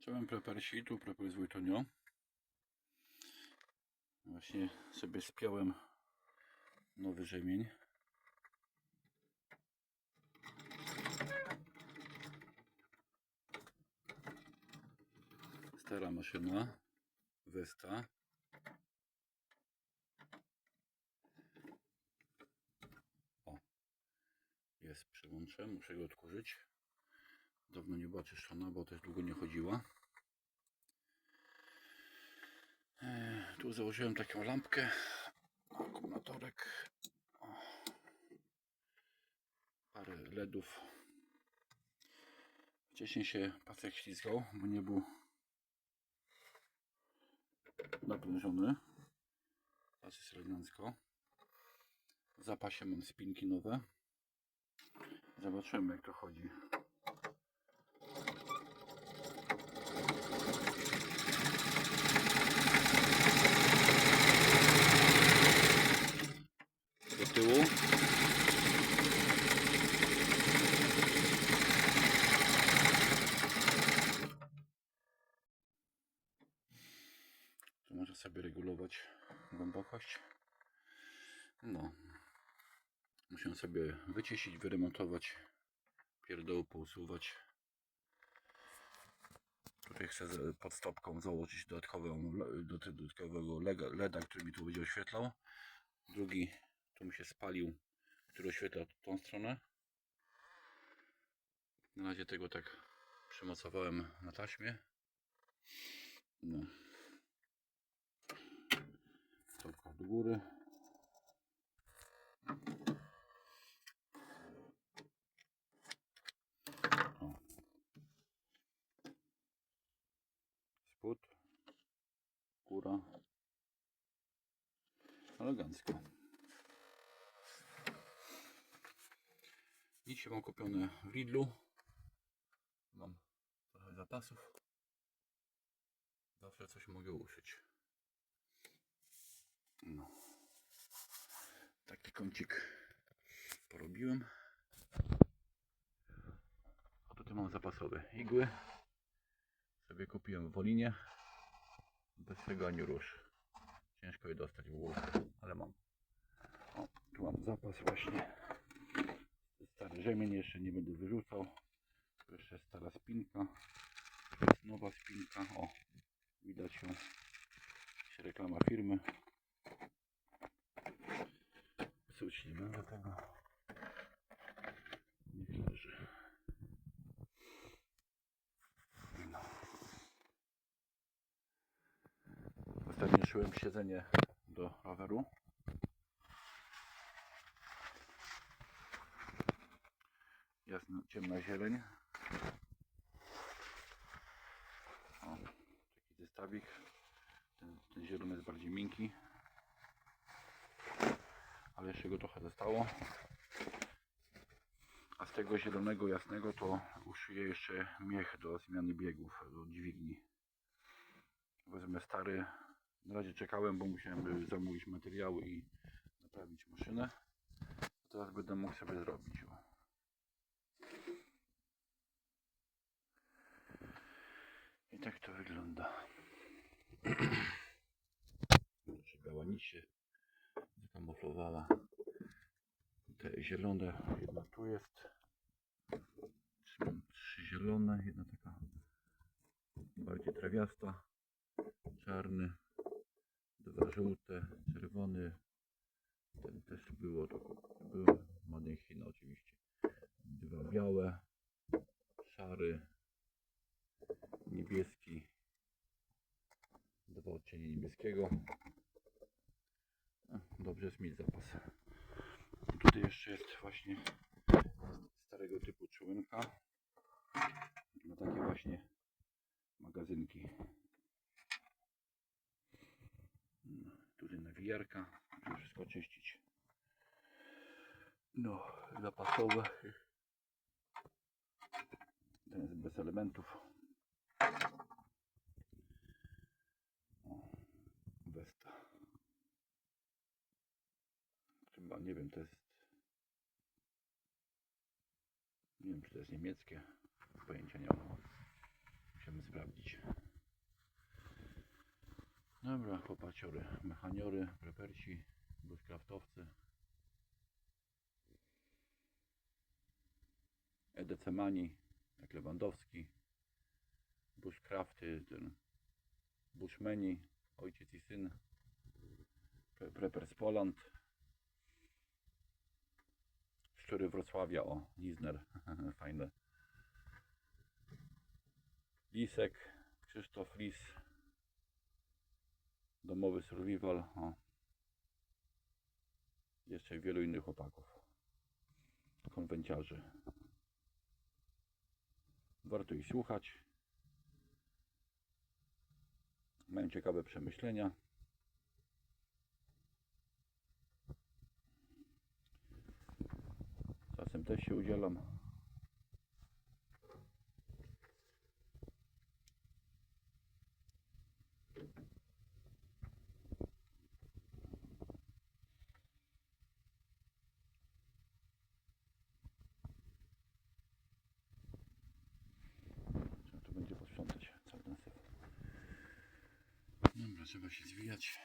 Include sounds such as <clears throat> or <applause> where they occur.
Czołem prepersi, tu preper z Wojtonio. Właśnie sobie spiąłem nowy rzemień. Stara maszyna, Vesta. O, jest przełącze, muszę go odkurzyć. Dawno nie była czyszczona, bo też długo nie chodziła. E, Tu założyłem taką lampkę, akumulatorek, parę LEDów. Wcześniej się pasek ślizgał, bo nie był naprężony. Pas jest elegancko. W zapasie mam spinki nowe. Zobaczymy jak to chodzi. do tyłu. Tu można sobie regulować głębokość. No. Muszę sobie wyczyścić, wyremontować, pierdoły pousuwać. Tutaj chcę pod stopką założyć dodatkową, do- dodatkowego LEDa, który mi tu będzie oświetlał. Drugi tu mi się spalił, który oświetla tą stronę. Na razie tego tak przymocowałem na taśmie. No. Stopka do góry. O. Spód. Góra. Elegancko. Dzisiaj mam kupione w Lidlu. Mam trochę zapasów. Zawsze coś mogę uszyć. No. Taki kącik porobiłem. A tutaj mam zapasowe igły. Sobie kupiłem w Wolinie. Bez tego ani. Ciężko je dostać w ogóle, ale mam. O, tu mam zapas właśnie. Stary rzemień jeszcze nie będę wyrzucał. Tu jeszcze stara spinka. Tu jest nowa spinka. O, widać ją. Reklama firmy. Psuć nie będę tego. Niech leży. No. Ostatnio szyłem siedzenie do roweru. Jasno, ciemna zieleń. O, taki zestawik. Ten, ten zielony jest bardziej miękki. Ale jeszcze go trochę zostało. A z tego zielonego jasnego to uszyję jeszcze miech do zmiany biegów, do dźwigni. Wezmę stary. Na razie czekałem, bo musiałem zamówić materiały i naprawić maszynę. Teraz będę mógł sobie zrobić. I tak to wygląda. <clears throat> Biała nić się zakamuflowała. Te zielone, jedna tu jest. Trzy zielone, jedna taka bardziej trawiasta, czarny, dwa żółte, czerwony. Ten też było, in China oczywiście. Dwa białe, szary, niebieski, dwa odcienie niebieskiego. Dobrze jest mieć zapas. Tutaj jeszcze jest właśnie starego typu członka. Na takie właśnie magazynki. No, Tutaj nawijarka, żeby wszystko czyścić. No, zapasowe. Ten jest bez elementów. Nie wiem, to jest... Nie wiem, czy to jest niemieckie. Pojęcia nie mam. Musimy sprawdzić. Dobra, chłopaciory, mechaniory, preperci, bushcraftowcy. EDC Mani, jak Lewandowski, bushcrafty, ten bushmeni, ojciec i syn, Pre- Preppers Poland, Szczury Wrocławia, o, Lizner, <laughs> fajne. Lisek, Krzysztof Lis, Domowy Survival, o. Jeszcze wielu innych chłopaków, konwenciarzy. Warto ich słuchać. Mają ciekawe przemyślenia. Czasem też się udzielam. Trzeba tu będzie posprzątać cały ten syf. Dobra, trzeba się zwijać.